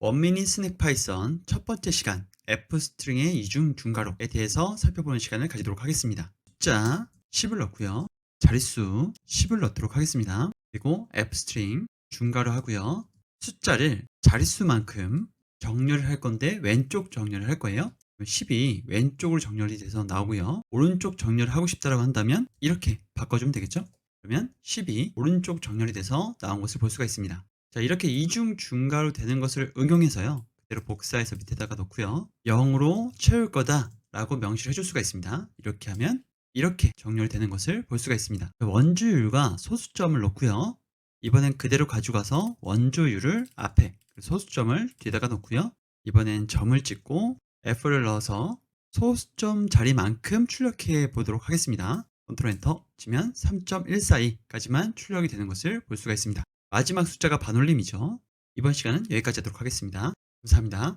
원미니 스낵 파이썬 첫 번째 시간 f 스트링의 이중 중괄호에 대해서 살펴보는 시간을 가지도록 하겠습니다. 숫자 10을 넣고요. 자릿수 10을 넣도록 하겠습니다. 그리고 f 스트링 중괄호 하고요. 숫자를 자릿수만큼 정렬을 할 건데 왼쪽 정렬을 할 거예요. 10이 왼쪽으로 정렬이 돼서 나오고요. 오른쪽 정렬을 하고 싶다라고 한다면 이렇게 바꿔주면 되겠죠? 그러면 10이 오른쪽 정렬이 돼서 나온 것을 볼 수가 있습니다. 자, 이렇게 이중 중괄호 되는 것을 응용해서요. 그대로 복사해서 밑에다가 넣고요. 0으로 채울 거다라고 명시를 해줄 수가 있습니다. 이렇게 하면 이렇게 정렬되는 것을 볼 수가 있습니다. 원주율과 소수점을 넣고요. 이번엔 그대로 가져가서 원주율을 앞에 소수점을 뒤에다가 놓고요. 이번엔 점을 찍고 F를 넣어서 소수점 자리만큼 출력해 보도록 하겠습니다. 컨트롤 엔터 치면 3.142까지만 출력이 되는 것을 볼 수가 있습니다. 마지막 숫자가 반올림이죠. 이번 시간은 여기까지 하도록 하겠습니다. 감사합니다.